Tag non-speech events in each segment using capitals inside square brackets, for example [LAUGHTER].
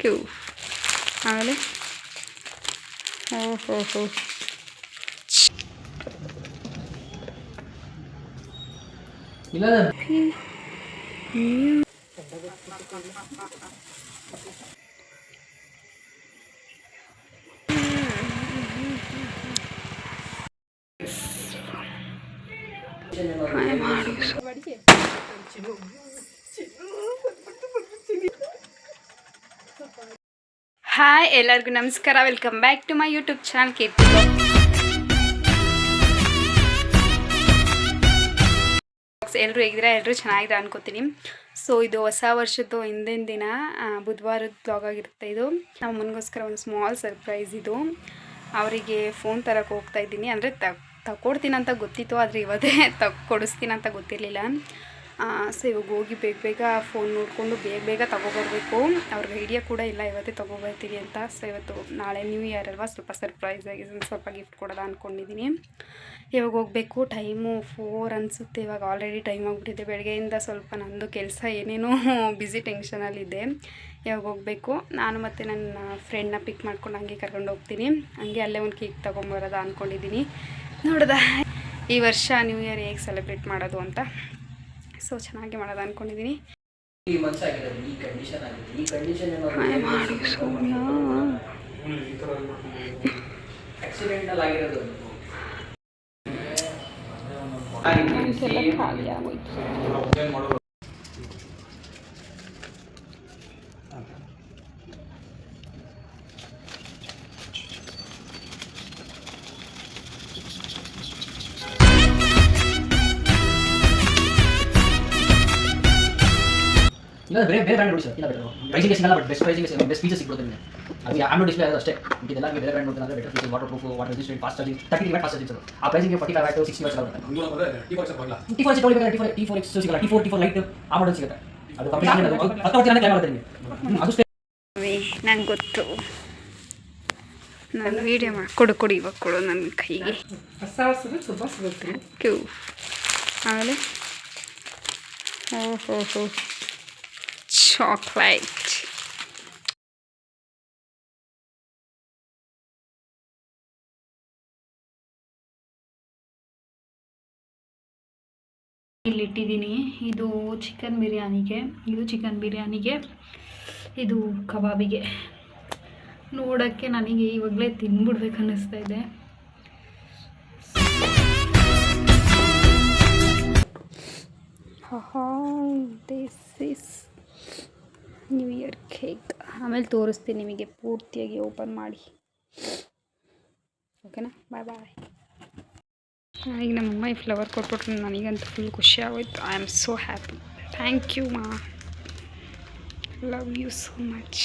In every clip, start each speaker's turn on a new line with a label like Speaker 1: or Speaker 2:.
Speaker 1: Q ಆಮೇಲೆ ಓ ಹೋ ಹೋ
Speaker 2: ಇಲ್ಲ
Speaker 1: ಹಾಯ್, ಎಲ್ಲರಿಗೂ ನಮಸ್ಕಾರ. Welcome back to my YouTube channel Keerthi ಎಲ್ಲರೂ ಹೇಗಿದ್ರೆ ಎಲ್ಲರೂ ಚೆನ್ನಾಗಿದೆ ಅನ್ಕೋತೀನಿ. ಸೊ ಇದು ಹೊಸ ವರ್ಷದ್ದು ಹಿಂದಿನ ದಿನ ಬುಧವಾರದ ಬ್ಲಾಗ್ ಆಗಿರುತ್ತೆ ಇದು. ನಮ್ಮ ಒಂದು ಸ್ಮಾಲ್ ಸರ್ಪ್ರೈಸ್ ಇದು. ಅವರಿಗೆ ಫೋನ್ ತರಕ್ಕೆ ಹೋಗ್ತಾ ಇದ್ದೀನಿ. ಅಂದರೆ [LAUGHS] ತಕ್ ಅಂತ ಗೊತ್ತಿತ್ತು, ಆದರೆ ಇವತ್ತೇ ತಕ್ ಅಂತ ಗೊತ್ತಿರಲಿಲ್ಲ. ಸೊ ಇವಾಗ ಹೋಗಿ ಬೇಗ ಬೇಗ ಫೋನ್ ನೋಡಿಕೊಂಡು ಬೇಗ ಬೇಗ ತೊಗೊಬರ್ಬೇಕು. ಅವ್ರಿಗೆ ಐಡಿಯಾ ಕೂಡ ಇಲ್ಲ, ಇವತ್ತೇ ತಗೊಬರ್ತೀನಿ ಅಂತ. ಸೊ ಇವತ್ತು ನಾಳೆ ನ್ಯೂ ಇಯರ್ ಅಲ್ವಾ? ಸ್ವಲ್ಪ ಸರ್ಪ್ರೈಸ್ ಆಗಿ ಸ್ವಲ್ಪ ಗಿಫ್ಟ್ ಕೊಡೋದ ಅಂದ್ಕೊಂಡಿದ್ದೀನಿ ಇವಾಗ ಹೋಗಬೇಕು. ಟೈಮು ಫೋರ್ ಅನಿಸುತ್ತೆ. ಇವಾಗ ಆಲ್ರೆಡಿ ಟೈಮ್ ಆಗಿಬಿಟ್ಟಿದೆ. ಬೆಳಗ್ಗೆಯಿಂದ ಸ್ವಲ್ಪ ನಂದು ಕೆಲಸ ಏನೇನೋ [LAUGHS] ಬ್ಯುಸಿ ಟೆನ್ಷನಲ್ಲಿದೆ ಇವಾಗ ಹೋಗಬೇಕು. ನಾನು ಮತ್ತು ನನ್ನ ಫ್ರೆಂಡ್ನ ಪಿಕ್ ಮಾಡ್ಕೊಂಡು ಹಂಗೆ ಕರ್ಕೊಂಡು ಹೋಗ್ತೀನಿ. ಹಂಗೆ ಅಲ್ಲೇ ಒಂದು ಕೇಕ್ ತೊಗೊಂಬರೋದ ಅಂದ್ಕೊಂಡಿದ್ದೀನಿ ನೋಡ್ದ? ಈ ವರ್ಷ ನ್ಯೂ ಇಯರ್ ಹೇಗೆ ಸೆಲೆಬ್ರೇಟ್ ಮಾಡೋದು ಅಂತ. ಸೊ ಚೆನ್ನಾಗಿ ಮಾಡೋದು ಅಂದ್ಕೊಂಡಿದ್ದೀನಿ ಖಾಲಿ ಮನ್ಸ
Speaker 2: ಇಲ್ಲ ಬೇರೆ ಬೇರೆ ಬ್ರ್ಯಾಂಡ್ ನೋಡಿ ಸರ್ ಇಲ್ಲ ಬೆಟರ್ ಪ್ರೈಸಿಂಗ್ ಸಿಗಲ್ಲ but best pricing best features ಸಿಗ್ಬೋದು ನಿಮಗೆ. ಅದು ಆಂಡ್ರಾಯ್ಡ್ ಡಿಸ್ಪ್ಲೇ ಅದು ಅಷ್ಟೇ. ಇದೆಲ್ಲ ಬೇರೆ ಬ್ರ್ಯಾಂಡ್ ನೋಡಿದ್ರೆ ಅಂದರೆ better feature waterproof water resistant fast charging thirty watt fast charging ಆ pricing forty five watt sixty watts ಬರುತ್ತೆ T four ತೊಗೊಳ್ಬೇಕಾದ್ರೆ T four T four X ಸಿಗಲ್ಲ. T four T four lite ಆ ಮಾಡಲ್ ಸಿಗುತ್ತೆ. ಅದು complete ಆಗಿ ಹತ್ತು ವರ್ಷ claim ಹ್ಮ್, ಅದು
Speaker 1: ನಂಗೆ ಗೊತ್ತು. ನಾನು ವೀಡಿಯೋ ಮಾಡಿ ಕೊಡು ಕೊಡು ಇವಾಗ ಕೊಡು ನನ್ನ ಕೈಗೆ.
Speaker 3: ಹೊಸ ಹೊಸದು ತುಂಬ ಸಿಗುತ್ತೆ.
Speaker 1: ಕ್ಯೂ ಆಮೇಲೆ? ಓ ಹೋ ಹೋ ಚಾಕ್ಲೇಟ್ ಇಲ್ಲಿಟ್ಟಿದ್ದೀನಿ. ಇದು ಚಿಕನ್ ಬಿರಿಯಾನಿಗೆ. ಇದು ಚಿಕನ್ ಬಿರಿಯಾನಿಗೆ. ಇದು ಕಬಾಬಿಗೆ. ನೋಡೋಕ್ಕೆ ನನಗೆ ಇವಾಗಲೇ ತಿನ್ಬಿಡ್ಬೇಕು ಅನ್ನಿಸ್ತಾ ಇದೆ. This is new year cake ಆಮೇಲೆ ತೋರಿಸ್ತೀನಿ ನಿಮಗೆ ಪೂರ್ತಿಯಾಗಿ ಓಪನ್ ಮಾಡಿ. ಓಕೆನಾ ಬಾಯ್ ಬಾಯ್ ಈಗ ನಮ್ಮಮ್ಮ ಈ ಫ್ಲವರ್ ಕೊಟ್ಬಿಟ್ರೆ, ನನಗಂತೂ ಫುಲ್ ಖುಷಿ ಆಗೋಯ್ತು. I am so happy thank you ಮಾ. ಲವ್ ಯು ಸೋ ಮಚ್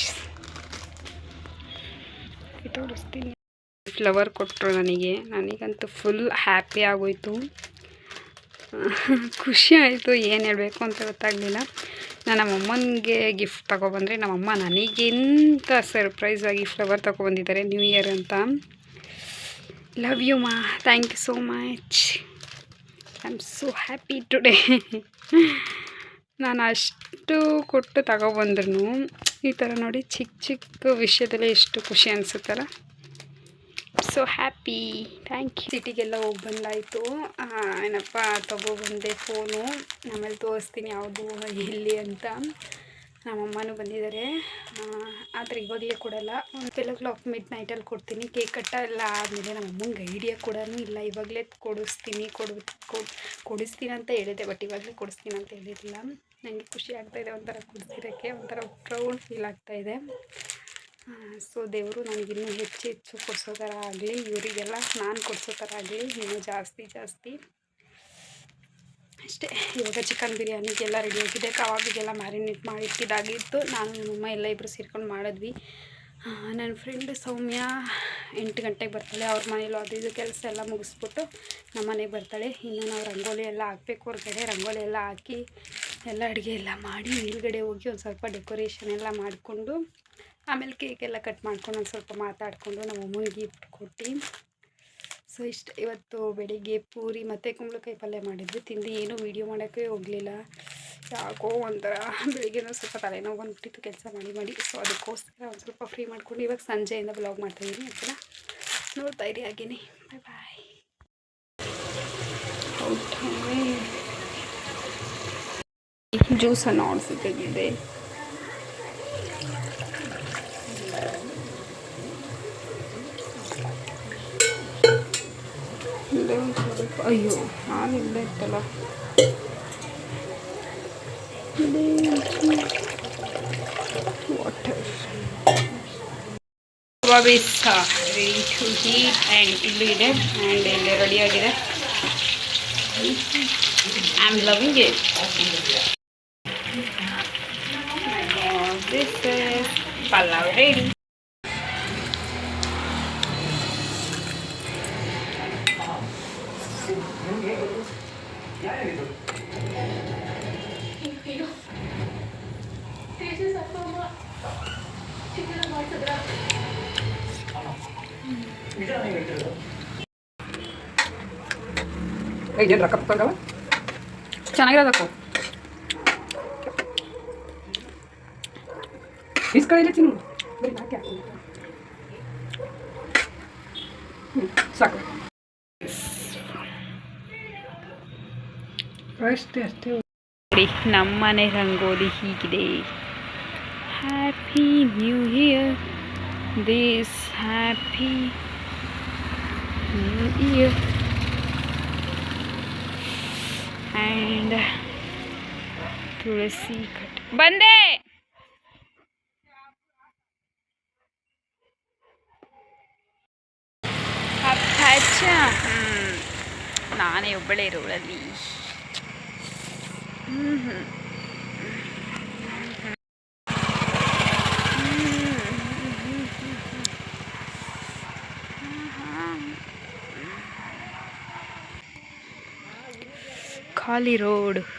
Speaker 1: ತೋರಿಸ್ತೀನಿ. ಫ್ಲವರ್ ಕೊಟ್ಟರು ನನಗೆ. ನನಗಂತೂ ಫುಲ್ ಹ್ಯಾಪಿ ಆಗೋಯ್ತು. [LAUGHS] ಖುಷಿ ಆಯಿತು, ಏನು ಹೇಳಬೇಕು ಅಂತ ಗೊತ್ತಾಗಲಿಲ್ಲ. ನಾನು ನಮ್ಮಮ್ಮನಿಗೆ ಗಿಫ್ಟ್ ತಗೊಬಂದರೆ ನಮ್ಮಮ್ಮ ನನಗಿಂತ ಸರ್ಪ್ರೈಸ್ ಆಗಿ ಫ್ಲವರ್ ತೊಗೊಬಂದಿದ್ದಾರೆ ನ್ಯೂ ಇಯರ್ ಅಂತ. ಲವ್ ಯು ಮಾ thank you so much I am so happy today ನಾನು ಅಷ್ಟು ಕೊಟ್ಟು ತಗೊಬಂದ್ರೂ ಈ ಥರ ನೋಡಿ ಚಿಕ್ಕ ಚಿಕ್ಕ ವಿಷಯದಲ್ಲೇ ಎಷ್ಟು ಖುಷಿ ಅನಿಸುತ್ತಲ್ಲ. ಸೊ ಹ್ಯಾಪಿ ಥ್ಯಾಂಕ್ ಯು ಸಿಟಿಗೆಲ್ಲ ಹೋಗಿ ಬಂದಾಯಿತು ಏನಪ್ಪ ತಗೊಬಂದೆ ಫೋನು ಆಮೇಲೆ ತೋರಿಸ್ತೀನಿ ಯಾವುದು, ಎಲ್ಲಿ ಅಂತ. ನಮ್ಮಮ್ಮನೂ ಬಂದಿದ್ದಾರೆ. ಆದರೆ ಇವಾಗಲೇ ಕೊಡಲ್ಲ. ಒಂದು ಓ ಕ್ಲಾಕ್ ಮಿಡ್ ನೈಟಲ್ಲಿ ಕೊಡ್ತೀನಿ. ಕೇಕ್ ಕಟ್ಟ ಎಲ್ಲ ಆದಮೇಲೆ ನಮ್ಮಮ್ಮಂಗೆ ಐಡಿಯಾ ಕೂಡ ಇಲ್ಲ. ಇವಾಗಲೇ ಕೊಡಿಸ್ತೀನಿ, ಕೊಡು, ಕೊಡ್- ಕೊಡಿಸ್ತೀನಿ ಅಂತ ಹೇಳಿದೆ ಬಟ್ ಇವಾಗಲೇ ಕೊಡಿಸ್ತೀನಿ ಅಂತ ಹೇಳಿರಲಿಲ್ಲ ನನಗೆ ಖುಷಿ ಆಗ್ತಾಯಿದೆ ಒಂಥರ ಕೊಡಿಸಿರೋಕ್ಕೆ, ಒಂಥರ ಪ್ರೌಡ್ ಫೀಲ್ ಆಗ್ತಾಯಿದೆ ಸೊ ದೇವರು ನನಗಿನ್ನೂ ಹೆಚ್ಚು ಹೆಚ್ಚು ಕೊಡಿಸೋ ಥರ ಆಗಲಿ, ಇವರಿಗೆಲ್ಲ ನಾನು ಕೊಡಿಸೋ ಥರ ಆಗಲಿ, ಇನ್ನೂ ಜಾಸ್ತಿ ಜಾಸ್ತಿ. ಅಷ್ಟೇ, ಇವಾಗ ಚಿಕನ್ ಬಿರಿಯಾನಿಗೆಲ್ಲ ರೆಡಿ ಆಗಿದೆ ಕವಾಬಿಗೆಲ್ಲ ಮ್ಯಾರಿನೇಟ್ ಮಾಡಿ ಇಟ್ಟಿದ್ದಾಗಿತ್ತು ನಾನು ನಮ್ಮಮ್ಮ ಎಲ್ಲ ಇಬ್ಬರು ಸೇರ್ಕೊಂಡು ಮಾಡಿದ್ವಿ. ನನ್ನ ಫ್ರೆಂಡ್ ಸೌಮ್ಯ ಎಂಟು ಗಂಟೆಗೆ ಬರ್ತಾಳೆ. ಅವ್ರ ಮನೇಲೂ ಅದು ಇದು ಕೆಲಸ ಎಲ್ಲ ಮುಗಿಸ್ಬಿಟ್ಟು ನಮ್ಮ ಮನೆಗೆ ಬರ್ತಾಳೆ. ಇನ್ನು ನಾವು ರಂಗೋಲಿ ಎಲ್ಲ ಹಾಕ್ಬೇಕು ಹೊರಗಡೆ. ರಂಗೋಲಿ ಎಲ್ಲ ಹಾಕಿ ಎಲ್ಲ ಅಡುಗೆ ಎಲ್ಲ ಮಾಡಿ ಮೇಲ್ಗಡೆ ಹೋಗಿ ಒಂದು ಸ್ವಲ್ಪ ಡೆಕೋರೇಷನ್ ಎಲ್ಲ ಮಾಡಿಕೊಂಡು ಆಮೇಲೆ ಕೇಕ್ ಎಲ್ಲ ಕಟ್ ಮಾಡ್ಕೊಂಡು ಒಂದು ಸ್ವಲ್ಪ ಮಾತಾಡಿಕೊಂಡು ನಮ್ಮ ಅಮ್ಮನಿಗೆ ಗಿಫ್ಟ್ ಕೊಟ್ಟು ಸೊ ಇಷ್ಟು ಇವತ್ತು ಬೆಳಿಗ್ಗೆ ಪೂರಿ ಮತ್ತು ಕುಂಬಳಕಾಯಿ ಪಲ್ಯ ಮಾಡಿದ್ವಿ. ತಿಂದು ಏನೂ ವೀಡಿಯೋ ಮಾಡೋಕ್ಕೆ ಹೋಗಲಿಲ್ಲ. ಯಾಕೋ ಒಂಥರ ಬೆಳಿಗ್ಗೆನೂ ಸ್ವಲ್ಪ ತಲೆನೋವು ಬಂದುಬಿಟ್ಟಿತ್ತು, ಕೆಲಸ ಮಾಡಿ ಮಾಡಿ. ಸೊ ಅದಕ್ಕೋಸ್ಕರ ಒಂದು ಸ್ವಲ್ಪ ಫ್ರೀ ಮಾಡ್ಕೊಂಡು ಇವಾಗ ಸಂಜೆಯಿಂದ ಬ್ಲಾಗ್ ಮಾಡ್ತಾಯಿದ್ದೀನಿ ಓಕೆನಾ ನೋಡ್ತಾ ಇರಿ ಹಾಗೇನೆ. ಬಾಯ್ ಬಾಯ್ ಜ್ಯೂಸನ್ನು ಆಡಿಸಿದ್ದೆ ಇಲ್ಲೇ ಒಂದು ಸ್ವಲ್ಪ ಅಯ್ಯೋ, ನಾನು ಇಲ್ಲೇ ಇತ್ತಲ್ಲ. ವಾಟರ್ ಕಬಾಬ್ ಇಸ್ ಇದೆ ಆ್ಯಂಡ್ ಇಲ್ಲಿ ರೆಡಿಯಾಗಿದೆ I am loving it this pulao ready
Speaker 3: ಏನು ರೊಕ್ಕ ತಗೊಂಡವ?
Speaker 1: ಚೆನ್ನಾಗಿರೋದಕ್ಕೂ.
Speaker 3: ಬರೀ ನಾಲ್ಕೆ ಸಾಕು. ಅಷ್ಟೇ ಅಷ್ಟೇ.
Speaker 1: ನೋಡಿ ನಮ್ಮನೆ ರಂಗೋಲಿ ಹೀಗಿದೆ. Happy new year this happy new year and Tulasi cut. ಬಂದೆ! ಅಪ್ಪಚ್ಚ ಹ್ಮ್. ನಾನೇ ಒಬ್ಬಳೇ ಹ್ಮ್ ಖಾಲಿ ರೋಡ್
Speaker 3: ನಾಯಿ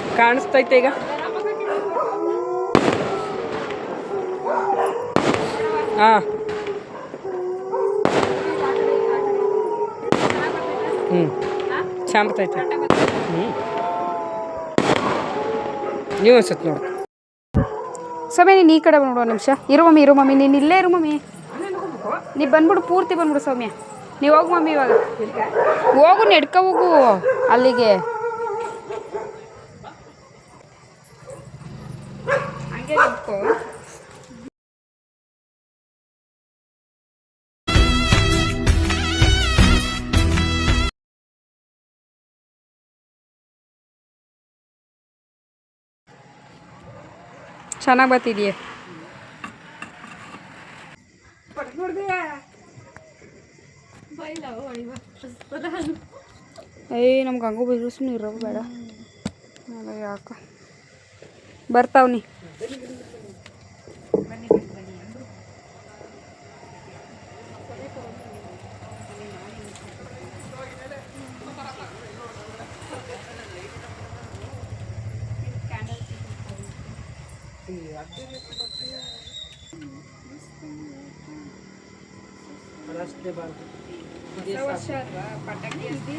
Speaker 3: ಕಾಣಿಸ್ತೈತೆ ಈಗ. ಹಾಂ. ಹ್ಞೂ ಶಾಂಪತೈತೆ ಹ್ಞೂ ನೀವು ಅನ್ಸುತ್ತೆ ನೋಡಿ.
Speaker 1: ಸ್ವಾಮಿ ನೀನು ಈ ಕಡೆ ಬಂದ್ಬಿಡು ನಿಮಿಷ. ಇರು ಮಮ್ಮಿ ಇರು ಮಮ್ಮಿ. ನೀನು ಇಲ್ಲೇ ಇರು ಮಮ್ಮಿ. ನೀ ಬಂದ್ಬಿಡು ಪೂರ್ತಿ ಬಂದ್ಬಿಡು ಸ್ವಾಮಿ. ನೀವು ಹೋಗು ಮಮ್ಮಿ ಇವಾಗ. ಹೋಗು, ನೆಡ್ಕೋ ಹೋಗು ಅಲ್ಲಿಗೆ. ಚೆನ್ನಾಗಿ ಬರ್ತಿದೆಯೇ? ಏಯ್ ನಮ್ಗೆ ಹಂಗೂ ಬಿದ್ರು ಸುಮ್ಮನೆ ಇರೋ ಬೇಡ ಯಾಕ? ಬರ್ತಾವ್ನಿ
Speaker 3: ರಸ್ತೆಬಾರ್ದು
Speaker 1: ವರ್ಷ ಅಲ್ವಾ ಪಟಾಕಿ ಅಂತಿ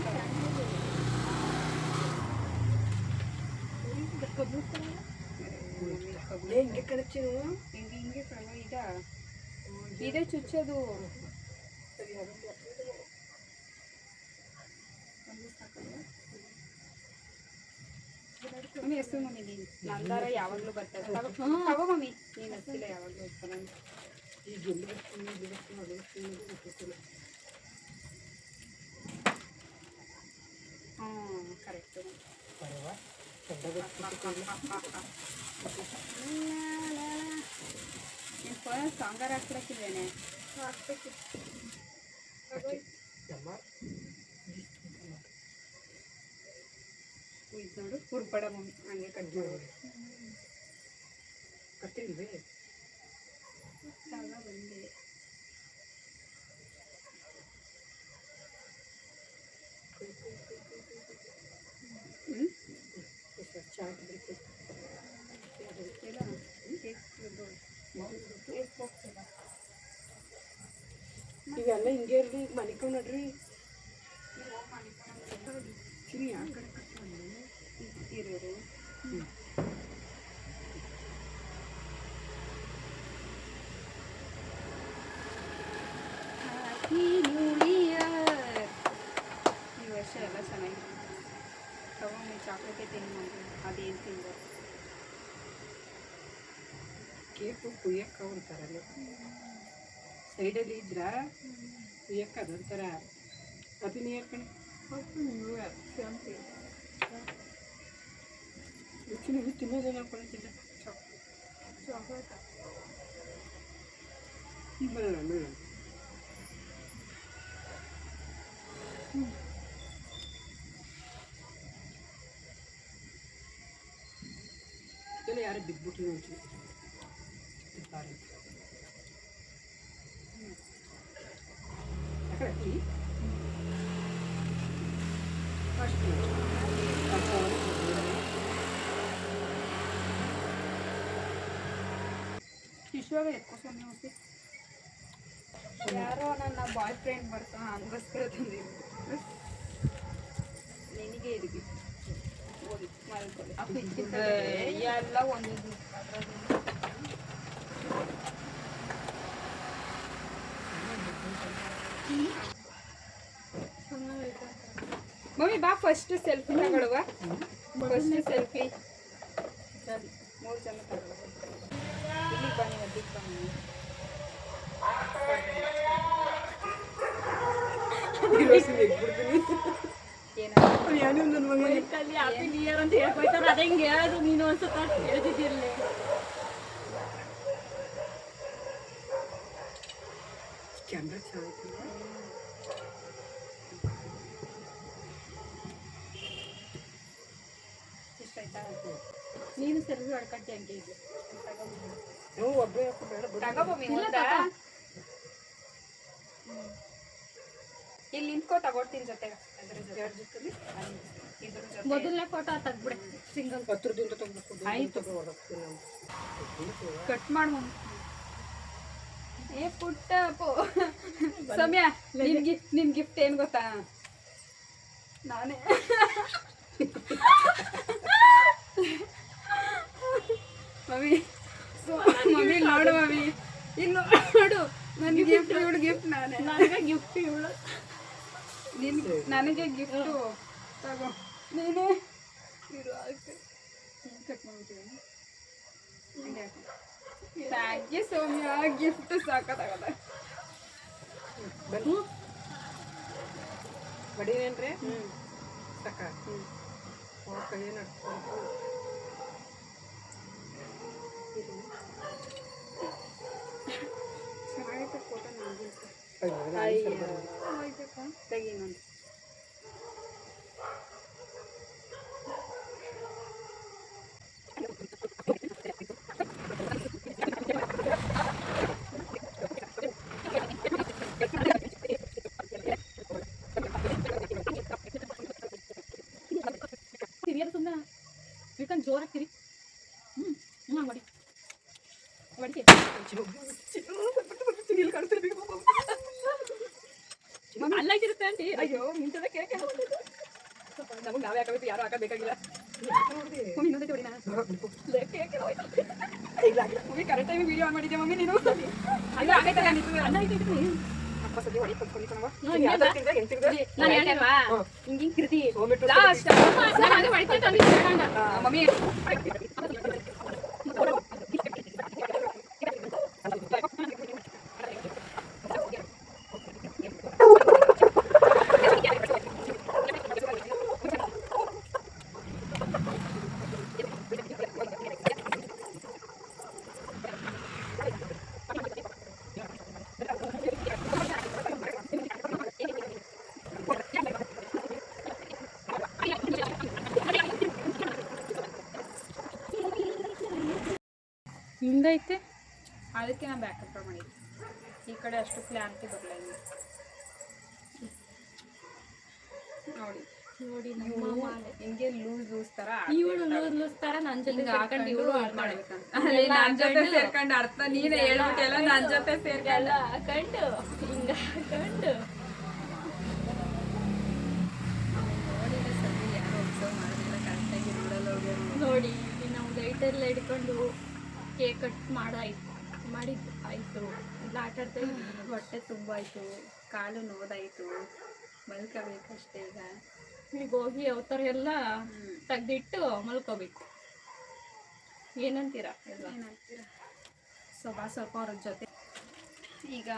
Speaker 3: ಹೆಂಗೆ ಕಡಚು
Speaker 1: ಹಿಂಗೆ ಹಿಂಗೆ ಕಳ್ವ ಇದ ಇದೇ ಚುಚ್ಚೋದು ಮಮ್ಮಿ ಹೆಸರು ಮಮ್ಮಿ ನೀನು. ನಂದಾರ ಯಾವಾಗಲೂ ಬರ್ತದೆ. ತಗೋ ಮಮ್ಮಿ. ನೀನು ಹಚ್ಚಿಲ್ಲ ಯಾವಾಗಲೂ
Speaker 3: ಗೊತ್ತಿಲ್ಲ.
Speaker 1: ಹ್ಞೂ ಕರೆಕ್ಟ್ ಫೋನ್ ಸಾಂಗಾರ ಹಾಕ್ಬಿಡಕ್ಕಿಲ್ವೇನೆ
Speaker 3: ಅಷ್ಟೇ.
Speaker 1: ಇದು ನೋಡು ಮಮ್ಮಿ ಹಂಗೆ ಕಟ್ ಮಾಡಿ
Speaker 3: ಕಟ್ಟಿಲ್ವೇ?
Speaker 1: ತಗೋ ಬಂದೆ ಹ್ಞೂ
Speaker 3: ಸ್ವಚ್ಛ ಹಾಕಿಬಿಡ್ತು.
Speaker 1: ಇಲ್ಲ ಕೇಕ್ ಇದು ಕೇಕ್ ಹೋಗ್ತಿಲ್ಲ
Speaker 3: ಇವೆಲ್ಲ ಹಿಂಗೆ ಇರ್ಲಿ ಮನಿಕೊಂಡ್ ನಡ್ರಿ ಚಿನಿ ಆ ಕಡೆ ಕಟ್ ಮಾಡಿ.
Speaker 1: ಇರೋರು ಹ್ಯಾಪಿ ನ್ಯೂ ಇಯರ್ ಈ ವರ್ಷ ಎಲ್ಲ ಚೆನ್ನಾಗಿದೆ ತಗೊಂಡು ಚಾಕ್ಲೇಟೇ ತಿನ್ನು ಅದೇನು ತಿಂದು
Speaker 3: ಕೇಕು ಕುಯ್ಯಕ್ಕ ಅಂತಾರಲ್ಲ ಸೈಡಲ್ಲಿ ಇದ್ರ ಕುಯ್ಯಕ್ಕ ಅದೊಂಥರ ಅಭಿನಯ ಕಣೆ ರುಚಿನ ತಿನ್ನೋದೇನ ಕೊಡ್ತಿದ್ದ ಬರೋಣ ನೋಡೋಣ ಇದೆಲ್ಲ ಯಾರು ಬಿದ್ಬಿಟ್ಟು ನೋಡ್ತೀನಿ ಬಾರಿ ಆ ಕಡೆ ಹಾಕಿ. ಅಷ್ಟು. ಅಷ್ಟು
Speaker 1: ಶಿಶುವಾಗ ಎತ್ಕೋಸ್ಕೊಂಡು ಹೋಗಿ ಯಾರೋ ನನ್ನ ಬಾಯ್ ಫ್ರೆಂಡ್ ಬರ್ತಾನ ಹಂಗೋಸ್ಕರ ತಂದಿದ್ದು ನಿನಗೆ ಇದು gift. ಹೋಗಿ ಮಲ್ಕೊಳ್ಳಿ ಎಲ್ಲ ಒಂದೊಂದು ಮಮ್ಮಿ ಬಾ ಫಸ್ಟ್ ಸೆಲ್ಫಿ ತಗೊಳ್ಳುವ ಫಸ್ಟ್ ಸೆಲ್ಫಿ ಮೂರು ಜನ ತಗೊಳ್ಳುವ ಇಲ್ಲಿ ಬನ್ನಿ ಒಟ್ಟಿಗೆ ಬನ್ನಿ
Speaker 3: ಇರೋಸಿ ಬಿಟ್ಬಿಡ್ತೀನಿ.
Speaker 1: ಏನ
Speaker 3: ಯಾರು ನನ್ನ ಮಗನಿಗೆ
Speaker 4: ಹ್ಯಾಪಿ ನ್ಯೂ ಇಯರ್ ಅಂತ ಹೇಳ್ಕೊಳ್ತಾರೆ ಅದೇ ಹಿಂಗೆ ಹೇಳೋದು ನೀನು ಅನ್ಸುತ್ತ ಹೇಳ್ತಿದ್ದಿರಲಿ
Speaker 3: ಕ್ಯಾಮ್ರಾ ಚೆನ್ನಾಗಿಲ್ಲ
Speaker 1: ಇಷ್ಟ ಆಯ್ತಾ
Speaker 4: ನೀನು ಸೆಲ್ಫಿ ಹೊಡ್ಕಟ್ಟೆ ಹಂಗೆ ಇದೆ
Speaker 3: ನೀವು ಒಬ್ಬರೇ ಯಾಕೆ ಬೇಡ ಬಿಡು.
Speaker 1: ತಗೋ ಮಮ್ಮಿ ಒಂದಾ? ಹ್ಮ್. ಇಲ್ಲಿ ನಿಂತ್ಕೋ ತಗೊಳ್ತೀನಿ ಜೊತೆಗೆ ಅದ್ರ ಜೊತೆ.
Speaker 3: ಯಾರ್ ಜೊತೆಲಿ?
Speaker 1: ಅಲ್ಲಿ, ಇದ್ರ ಜೊತೆ.
Speaker 4: ಮೊದಲನೇ ಫೋಟೋ ತೆಗ್ಬಿಡೆ ಸಿಂಗಲ್
Speaker 3: ಹತ್ರದಿಂದ
Speaker 1: ಆಯ್ತು. ಕಟ್ ಮಾಡು ಏ ಪುಟ್ಟ ಪೋ. ಸಮಯ ನಿನ್ ಗಿಫ್ಟ್ ನಿನ್ ಗಿಫ್ಟ್ ಏನ್ ಗೊತ್ತಾ? ನಾನೇ. ಮಮ್ಮಿ. ಮಮ್ಮಿ ನೋಡು ಮಮ್ಮಿ. ಇನ್ನು ನೋಡು ನನ್ಗೆ ಗಿಫ್ಟ್ ಇವಳು ಗಿಫ್ಟ್ ನಾನೇ.
Speaker 4: ನನಗೆ ಗಿಫ್ಟ್ ಇವಳು.
Speaker 1: ನಿನ್ಗೆ ನನಗೆ ಗಿಫ್ಟು ತಗೋ. ನೀನೇ ಇರು ಆಯ್ತು ಕಟ್ ಮಾಡ್ಬಿಟ್ಟಿದ್ದೀನಿ ಹಂಗೆ ಥ್ಯಾಂಕ್ ಸೌಮ್ಯ ಗಿಫ್ಟ್ ಸಾಕತ್ತಾಗದ
Speaker 3: ಬನ್ನಿ. ಬಡೀನೇನ್ರಿ?
Speaker 1: ಹ್ಞೂ
Speaker 3: ಸಾಕ
Speaker 1: ಹ್ಞೂ
Speaker 3: ಓಕೆ ಏನು ಚೆನ್ನಾಗಿತ್ತು
Speaker 1: ಫೋಟೋ
Speaker 3: ನನಗೆ
Speaker 1: ತೆಗಿ ಇನ್ನೊಂದು
Speaker 4: ತಿರಿಯೋದು ಸುಮ್ಮನೆ ಇಟ್ಕೊಂಡು ಜೋರು ಹಾಕ್ತೀರಿ ಹ್ಞೂ ಹ್ಞೂ ಮಾಡಿ ಹೊಡಿಕೆ ಅಲ್ಲ ಇರುತ್ತೆ ಆಂಟಿ ಅಯ್ಯೋ ಮುಂಚೆ ಕೇಕ್ ನಮಗೆ ನಾವೇ ಹಾಕಬೇಕು ಯಾರು ಹಾಕಬೇಕಾಗಿಲ್ಲ ಮಮ್ಮಿ ಇನ್ನೊಂದೈತೆ ಹೊಡಿನಾ? Cake mummy correct time video on ಮಾಡಿದ್ದೆ ಮಮ್ಮಿ ನೀನು? ಅಲ್ಲ ಆಗೈತಲ್ಲ ಅನ್ನ ಅಪ್ಪ ಸದ್ಯ ಹೊಡಿ ನಾನು ಹಿಂಗೆ ಮಮ್ಮಿ
Speaker 1: ಹಿಂಗೈತೆ ಅದಕ್ಕೆ ನಾನು ಬ್ಯಾಕಪ್ ಮಾಡಿದ್ದೆ ಈ ಕಡೆ ಬರಲಿಲ್ಲ ಬರಲ್ಲ ನೋಡಿ.
Speaker 4: ನೋಡಿ
Speaker 1: ಹಿಂಗೆ ಲೂಸ್ ಲೂಸ್ ತರ
Speaker 4: ಇವಳು ಲೂಸ್ ಲೂಸ್ ತರ ನನ್ನ ಜೊತೆ ಹಾಕೊಂಡು ಇವಳು
Speaker 1: ಮಾಡ್ಬೇಕಂತ ನನ್ ಜೊತೆ ಸೇರ್ಕೊಂಡು ಅರ್ಥ ನೀನೇ ಹೇಳ್ಬಿಟ್ಟೆಲ್ಲ ನನ್ನ ಜೊತೆ ಸೇರ್ಕೊಂಡು.
Speaker 4: ಹಾಕೊಂಡು ಹಿಂಗ ಹಾಕೊಂಡು ನೋಡಿ ನಾವು ಲೈಟೆಲ್ಲ ಹಿಡ್ಕೊಂಡು ಕೇಕ್ ಕಟ್ ಮಾಡಾಯ್ತು. ಮಾಡಿದ್ದು. ಆಯಿತು. ಇಲ್ಲ ಆಟ ಆಡ್ತಾ ಇದ್ದೀನಿ.
Speaker 1: ಹೊಟ್ಟೆ ತುಂಬ ಆಯಿತು. ಕಾಲು ನೋದಾಯಿತು ಮಲ್ಕೋಬೇಕಷ್ಟೇ ಈಗ.
Speaker 4: ಈಗ ಹೋಗಿ ಅವತರ ಎಲ್ಲ ತೆಗೆದಿಟ್ಟು ಮಲ್ಕೋಬೇಕು. ಏನಂತೀರಾ? ಎಲ್ಲ.
Speaker 1: ಏನಾಗ್ತೀರಾ ಸ್ವಲ್ಪ ಸ್ವಲ್ಪ ಅವ್ರ ಜೊತೆ. ಈಗ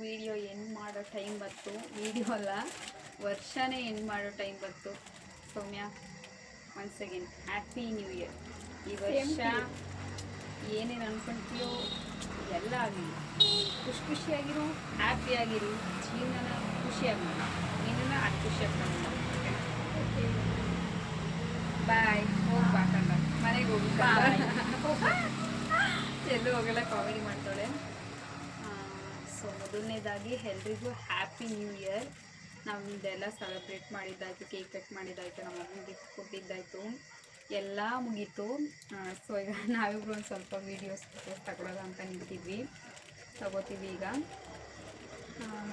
Speaker 1: ವಿಡಿಯೋ ಎಂಡ್ ಮಾಡೋ ಟೈಮ್ ಬಂತು. ವಿಡಿಯೋ ಅಲ್ಲ ವರ್ಷನೇ ಎಂಡ್ ಮಾಡೋ ಟೈಮ್ ಬಂತು. Soumya once again happy new year ಈ ವರ್ಷ ಏನೇನು ಅನ್ಕೊಂತೀಯೋ ಎಲ್ಲ ಆಗಲಿ ಖುಷಿ ಖುಷಿಯಾಗಿರು ಹ್ಯಾಪಿಯಾಗಿರು ಜೀವನನ ಖುಷಿಯಾಗಿ ಮಾಡಿ. ನೀನನ್ನ ಅದು ಖುಷಿಯಾಗಿ ಬಾಯ್ ಹೋಗ್ಬಾ ಕಂಡ. ಮನೆಗೆ ಹೋಗಿ ಎಲ್ಲೂ ಹೋಗಲ್ಲ ಕಾಮಿಡಿ ಮಾಡ್ತಾಳೆ. ಸೊ ಮೊದಲನೇದಾಗಿ ಎಲ್ರಿಗೂ ಹ್ಯಾಪಿ ನ್ಯೂ ಇಯರ್ ನಮ್ದೆಲ್ಲ ಸೆಲೆಬ್ರೇಟ್ ಮಾಡಿದ್ದಾಯಿತು ಕೇಕ್ ಕಟ್ ಮಾಡಿದ್ದಾಯಿತು ನಮ್ಮ ಅಮ್ಮನ ಗಿಫ್ಟ್ ಕೊಟ್ಟಿದ್ದಾಯಿತು. ಎಲ್ಲ ಮುಗೀತು. ಸೊ ಈಗ ನಾವಿಬ್ರು ಒಂದು ಸ್ವಲ್ಪ ವೀಡಿಯೋಸ್ ಫೋಟೋಸ್ ತಗೊಳ್ಳೋದು ಅಂತ ನಿಂತಿದ್ವಿ. ತಗೋತೀವಿ ಈಗ.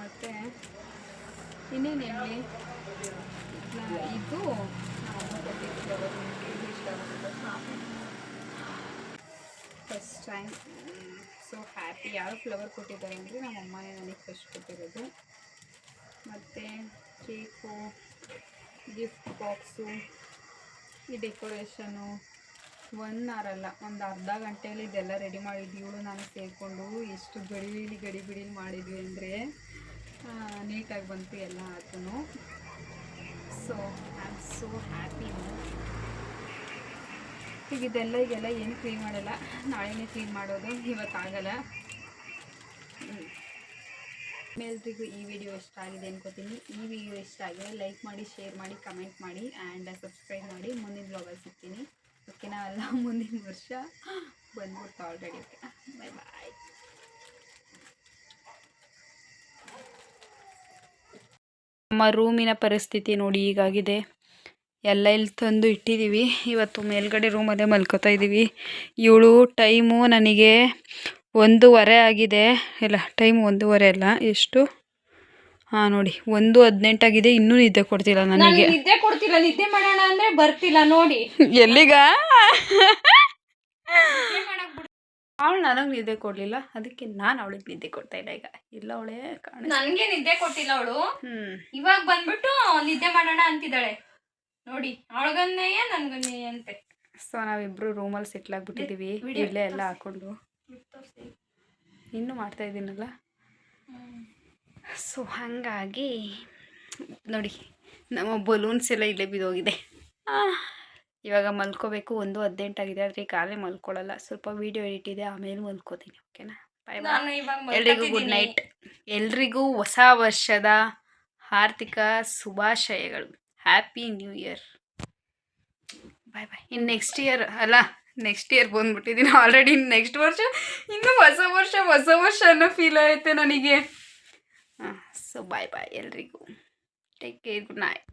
Speaker 1: ಮತ್ತು ಇನ್ನೇನು ಹೇಳಿ ಇದು ಫಸ್ಟ್ ಟೈಮ್ ಸೊ ಹ್ಯಾಪಿ ಯಾರು ಫ್ಲವರ್ ಕೊಟ್ಟಿದ್ದಾರೆ ಅಂದರೆ ನಮ್ಮ ಅಮ್ಮನೇ ನನಗೆ ಫಸ್ಟ್ ಕೊಟ್ಟಿರೋದು. ಮತ್ತು ಕೇಕು ಗಿಫ್ಟ್ ಬಾಕ್ಸು ಈ ಡೆಕೋರೇಷನು ಒನ್ ಅವರ್ ಅಲ್ಲ ಒಂದು ಅರ್ಧ ಗಂಟೆಯಲ್ಲಿ ಇದೆಲ್ಲ ರೆಡಿ ಮಾಡಿದ್ವಿ. ಇವಳು ನಾನು ಸೇರಿಕೊಂಡು ಎಷ್ಟು ಗಡಿಬಿಡಿ ಗಡಿಬಿಡಿ ಮಾಡಿದ್ವಿ ಅಂದರೆ ನೀಟಾಗಿ ಬಂತು ಎಲ್ಲ ಆತನು so I am so happy ಈಗ ಇದೆಲ್ಲ ಈಗೆಲ್ಲ ಏನು ಕ್ಲೀನ್ ಮಾಡಲ್ಲ. ನಾಳೆನೇ ಕ್ಲೀನ್ ಮಾಡೋದು, ಇವತ್ತಾಗಲ್ಲ. ಎಲ್ರಿಗೂ ಈ ವಿಡಿಯೋ ಇಷ್ಟ ಆಗಿದೆ ಅನ್ಕೋತೀನಿ. ಈ ವಿಡಿಯೋ ಇಷ್ಟ ಆಗಿದೆ ಲೈಕ್ ಮಾಡಿ ಶೇರ್ ಮಾಡಿ ಕಮೆಂಟ್ ಮಾಡಿ ಆ್ಯಂಡ್ ಸಬ್ಸ್ಕ್ರೈಬ್ ಮಾಡಿ. ಮುಂದಿನ ಬ್ಲಾಗಲ್ಲಿ ಸಿಗ್ತೀನಿ. ಓಕೆನಾ ಅಲ್ಲ, ಮುಂದಿನ ವರ್ಷ ಬಂದ್ಬಿಡ್ತು ಆಲ್ರೆಡಿ ಓಕೆ ಬಾಯ್ ನಮ್ಮ ರೂಮಿನ ಪರಿಸ್ಥಿತಿ ನೋಡಿ ಹೀಗಾಗಿದೆ ಎಲ್ಲ ಇಲ್ಲಿ ತಂದು ಇಟ್ಟಿದ್ದೀವಿ ಇವತ್ತು ಮೇಲ್ಗಡೆ ರೂಮಲ್ಲೇ ಮಲ್ಕೋತಾ ಇದ್ದೀವಿ ಇವಳು ಟೈಮು ನನಗೆ ಒಂದೂವರೆ ಆಗಿದೆ. ಇಲ್ಲ ಟೈಮ್ ಒಂದೂವರೆ ಅಲ್ಲ ಎಷ್ಟು? ಹಾಂ ನೋಡಿ ಒಂದು ಹದಿನೆಂಟಾಗಿದೆ ಇನ್ನೂ ನಿದ್ದೆ ಕೊಡ್ತಿಲ್ಲ ನನಗೆ.
Speaker 4: ನಿದ್ದೆ ಕೊಡ್ತಿಲ್ಲ ನಿದ್ದೆ ಮಾಡೋಣ ಅಂದ್ರೆ ಬರ್ತಿಲ್ಲ ನೋಡಿ.
Speaker 1: ಎಲ್ಲಿಗ? ಅವಳು ನನಗೆ ನಿದ್ದೆ ಕೊಡಲಿಲ್ಲ ಅದಕ್ಕೆ ನಾನು ಅವಳಿಗೆ ನಿದ್ದೆ ಕೊಡ್ತಾ ಇಲ್ಲ ಈಗ. ಇಲ್ಲ ಅವಳೇ ಕಾಣ
Speaker 4: ನನ್ಗೆ ನಿದ್ದೆ ಕೊಟ್ಟಿಲ್ಲ ಅವಳು. ಇವಾಗ ಬಂದ್ಬಿಟ್ಟು ನಿದ್ದೆ ಮಾಡೋಣ ಅಂತಿದ್ದಾಳೆ. ನೋಡಿ ಅವಳಗನ್ನೆಯ ನನ್ಗನ್ನೆಯ ಅಂತೆ.
Speaker 1: ಸೊ ನಾವಿಬ್ರು ರೂಮಲ್ಲಿ ಸೆಟ್ಲ್
Speaker 4: ಆಗ್ಬಿಟ್ಟಿದೀವಿ.
Speaker 1: ಇಲ್ಲೇ ಎಲ್ಲ ಹಾಕೊಂಡು. ಇನ್ನೂ ಮಾಡ್ತಾ ಇದ್ದೀನಲ್ಲ? ಸೊ ಹಾಗಾಗಿ ನೋಡಿ ನಮ್ಮ ಬಲೂನ್ಸ್ ಎಲ್ಲ ಇಲ್ಲೇ ಬಿದ್ದೋಗಿದೆ. ಇವಾಗ ಮಲ್ಕೋಬೇಕು ಒಂದು ಹದಿನೆಂಟಾಗಿದೆ ಆದರೆ ಕಾಲೇ ಮಲ್ಕೊಳ್ಳಲ್ಲ. ಸ್ವಲ್ಪ ವೀಡಿಯೋ ಎಡಿಟ್ ಇದೆ ಆಮೇಲೆ ಮಲ್ಕೋತೀನಿ ಓಕೆನಾ ಬಾಯ್ ಎಲ್ರಿಗೂ ಗುಡ್ ನೈಟ್ ಎಲ್ರಿಗೂ ಹೊಸ ವರ್ಷದ ಆರ್ಥಿಕ ಶುಭಾಶಯಗಳು. Happy new year bye bye ಇನ್ನು ನೆಕ್ಸ್ಟ್ ಇಯರ್ ಅಲ್ಲ ನೆಕ್ಸ್ಟ್ ಇಯರ್ ಬಂದ್ಬಿಟ್ಟಿದ್ದೀನಿ ಆಲ್ರೆಡಿ ನೆಕ್ಸ್ಟ್ ವರ್ಷ, ಇನ್ನೂ ಹೊಸ ವರ್ಷ ಹೊಸ ವರ್ಷ ಅನ್ನೋ ಫೀಲ್ ಐತೆ ನನಗೆ. ಹಾಂ ಸೊ ಬಾಯ್ ಬಾಯ್ ಎಲ್ರಿಗೂ. Take care good night